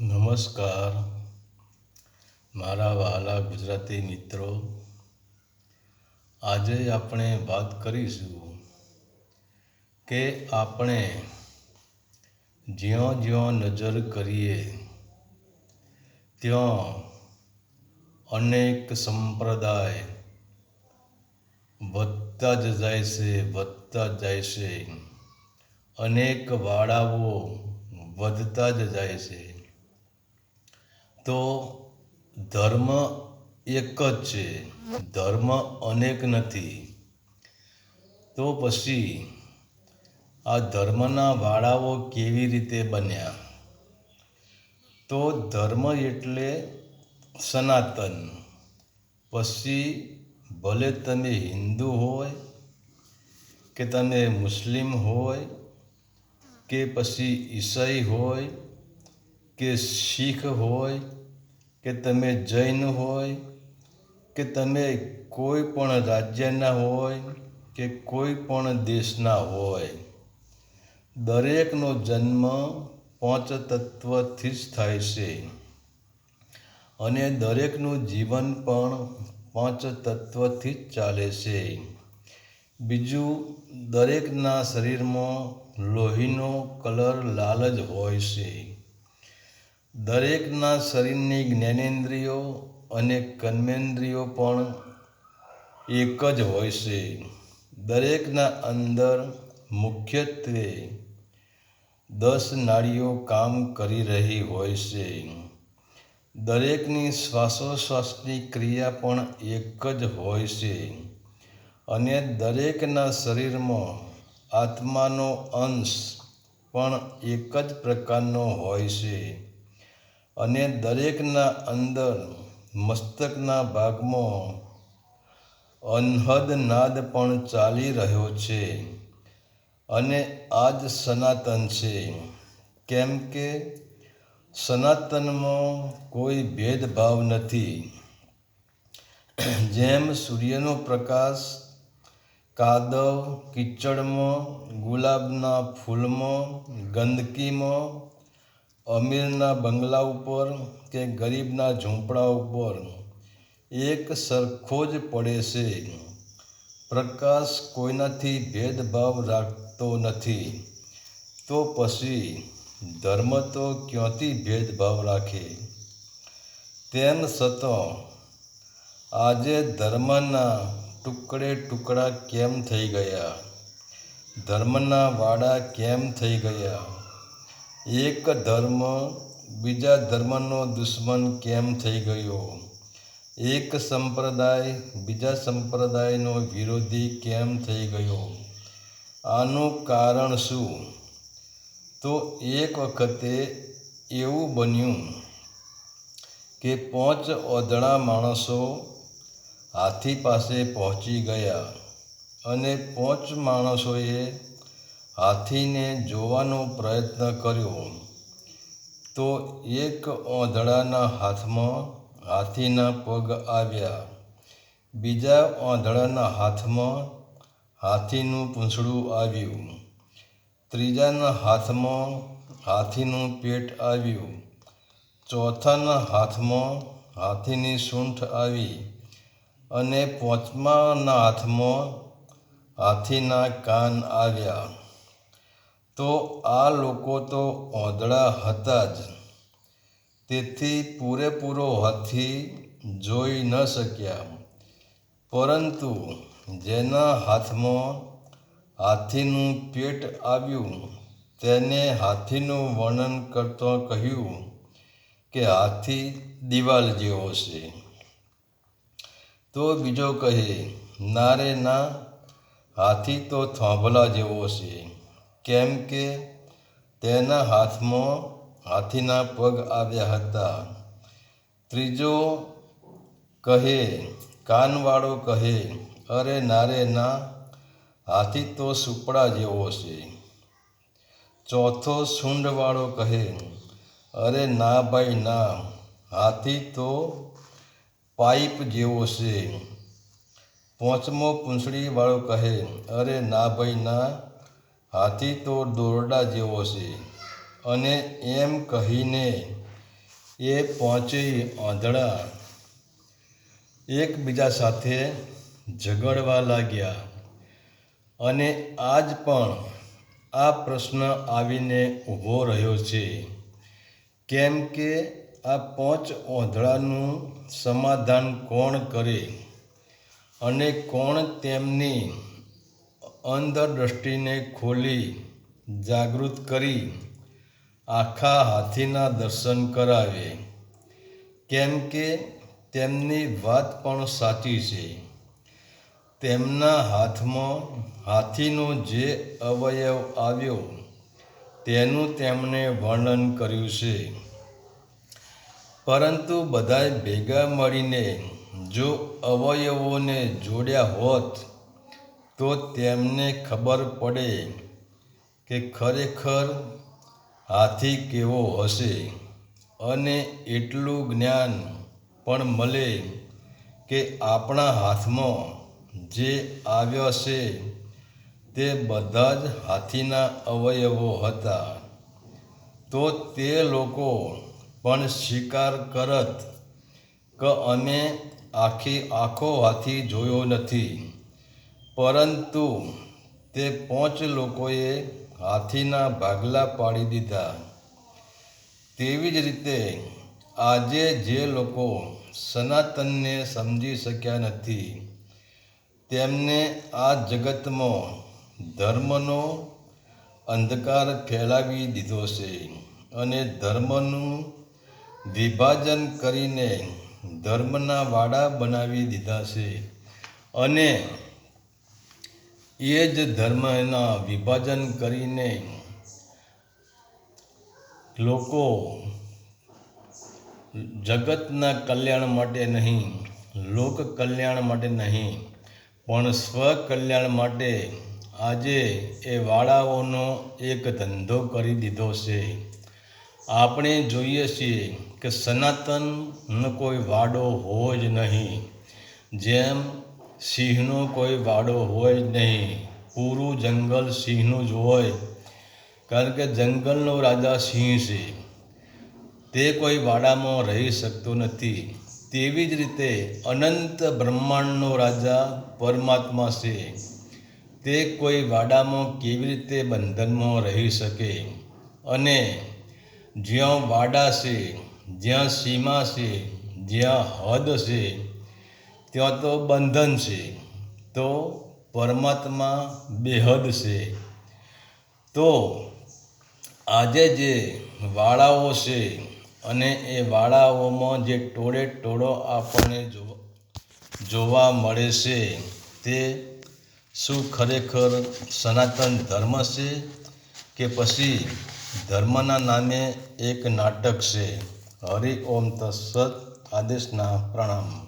નમસ્કાર. મારા વહાલા ગુજરાતી મિત્રો, આજે આપણે વાત કરીશું કે આપણે જ્યાં જ્યાં નજર કરીએ, ત્યાં અનેક સંપ્રદાય વધતા જ જાય છે, વધતા જાય છે. અનેક વાડાઓ વધતા જ જાય છે. તો ધર્મ એક જ છે. ધર્મ અનેક નથી. તો પછી આ ધર્મના વાળાઓ કેવી રીતે બન્યા? તો ધર્મ એટલે સનાતન. પછી ભલે તમે હિન્દુ હોય કે તમે મુસ્લિમ હોય કે પછી ઈસાઈ હોય કે શીખ હોય, કે તમે જૈન હોય, કે તમે કોઈ પણ રાજ્યના હોય, કે કોઈ પણ દેશના હોય, દરેકનો જન્મ પાંચ તત્વથી જ થાય છે. અને દરેકનું જીવન પણ પાંચ તત્વથી જ ચાલે છે. બીજું, દરેકના શરીરમાં લોહીનો કલર લાલ જ હોય છે. દરેકના શરીરની જ્ઞાનેન્દ્રિયો અને કર્મેન્દ્રિયો પણ એક જ હોય છે. દરેકના અંદર મુખ્યત્વે દસ નાળીઓ કામ કરી રહી હોય છે. દરેકની શ્વાસોશ્વાસની ક્રિયા પણ એક જ હોય છે અને દરેકના શરીરમાં આત્માનો અંશ પણ એક જ પ્રકારનો હોય છે. અને દરેકના અંદર મસ્તકના ભાગમાં અનહદ નાદ પણ ચાલી રહ્યો છે અને આ જ સનાતન છે. કેમ કે સનાતનમાં કોઈ ભેદભાવ નથી. જેમ સૂર્યનો પ્રકાશ કાદવ, કીચડમાં, ગુલાબના ફૂલમાં, ગંદકીમાં અમીરના બંગલા ઉપર કે ગરીબના ઝૂંપડા ઉપર એક સરખો જ પડે છે. પ્રકાશ કોઈનાથી ભેદભાવ રાખતો નથી. તો પછી ધર્મ તો ક્યાંથી ભેદભાવ રાખે? તેમ છતાં આજે ધર્મના ટુકડે ટુકડા કેમ થઈ ગયા? ધર્મના વાડા કેમ થઈ ગયા? એક ધર્મ બીજા ધર્મનો દુશ્મન કેમ થઈ ગયો? એક સંપ્રદાય બીજા સંપ્રદાયનો વિરોધી કેમ થઈ ગયો? આનું કારણ શું? તો એક વખતે એવું બન્યું કે પાંચ ઓધળા માણસો હાથી પાસે પહોંચી ગયા અને પાંચ માણસોએ હાથીને જોવાનો પ્રયત્ન કર્યો. તો એક ઓંધળાના હાથમાં હાથીના પગ આવ્યા. બીજા ઓંધળાના હાથમાં હાથીનું પૂંછડું આવ્યું. ત્રીજાના હાથમાં હાથીનું પેટ આવ્યું. ચોથાના હાથમાં હાથીની સૂંઠ આવી અને પાંચમાના હાથમાં હાથીના કાન આવ્યા. તો આ લોકો તો ઓંધળા હતા જ. તેથી પૂરેપૂરો હાથી જોઈ ન શક્યા. પરંતુ જેના હાથમાં હાથીનું પેટ આવ્યું, તેને હાથીનું વર્ણન કરતો કહ્યું કે, હાથી દિવાલ જેવો છે. તો બીજો કહે, ના ના, હાથી તો થાંભલા જેવો છે. કેમ કે તેના હાથમાં હાથીના પગ આવ્યા હતા. ત્રીજો કહે, કાનવાળો કહે, અરે નારે ના, હાથી તો સુપડા જેવો છે. ચોથો સૂંઢવાળો કહે, અરે ના ભાઈ ના, હાથી તો પાઇપ જેવો છે. પાંચમો પૂંછડીવાળો કહે, અરે ના ભાઈ ના હાથી તો દોરડા જેવો છે. અને એમ કહીને એ પહોંચે આંધળા. એકબીજા સાથે ઝઘડવા લાગ્યા. અને આજ પણ આ પ્રશ્ન આવીને ઊભો રહ્યો છે. કેમ કે આ પાંચ ઓંધળાનું સમાધાન કોણ કરે? અને કોણ તેમની અંધદ્રષ્ટિને ખોલી જાગૃત કરી આખા હાથીના દર્શન કરાવે. કેમ કે તેમની વાત પણ સાચી છે. તેમના હાથમાં હાથીનો જે અવયવ આવ્યો, તેનું તેમણે વર્ણન કર્યું છે. પરંતુ બધાએ ભેગા મળીને જો અવયવોને જોડ્યા હોત તો તેમને ખબર પડે કે ખરેખર હાથી કેવો હશે. અને એટલું જ્ઞાન પણ મળે કે આપણા હાથમાં જે આવ્યો છે તે બધા જ હાથીના અવયવો હતા. તો તે લોકો પણ સ્વીકાર કરત કે અમે આખી આખો હાથી જોયો નથી. પરંતુ તે પાંચ લોકોએ હાથીના ભાગલા પાડી દીધા. તેવી જ રીતે આજે જે લોકો સનાતનને સમજી શક્યા નથી, તેમને આ જગતમાં ધર્મનો અંધકાર ફેલાવી દીધો છે અને ધર્મનું વિભાજન કરીને ધર્મના વાડા બનાવી દીધા છે અને એ જ ધર્મના વિભાજન કરીને લોકો જગતના કલ્યાણ માટે નહીં, લોક કલ્યાણ માટે નહીં, પણ સ્વ કલ્યાણ માટે આજે એ વાળાઓનો એક ધંધો કરી દીધો છે. આપણે જોઈએ છીએ કે સનાતનનો કોઈ વાડો હોય જ નહીં. જેમ સિંહનો કોઈ વાડો હોય નહીં. પૂરું જંગલ સિંહનું જ હોય. કારણ કે જંગલનો રાજા સિંહ છે. તે કોઈ વાડામાં રહી શકતો નથી. તેવી જ રીતે અનંત બ્રહ્માંડનો રાજા પરમાત્મા છે. તે કોઈ વાડામાં કેવી રીતે બંધનમાં રહી શકે? અને જ્યાં વાડા છે, જ્યાં સીમા છે, જ્યાં હદ છે ત્યાં તો બંધન છે, તો પરમાત્મા બેહદ છે. તો આજે જે વાળાઓ છે અને એ વાળાઓમાં જે ટોળે ટોળો આપણને જોવા મળે છે, તે શું ખરેખર સનાતન ધર્મ છે કે પછી ધર્મના નામે એક નાટક છે? હરિ ઓમ તત્સત આદેશના પ્રણામ.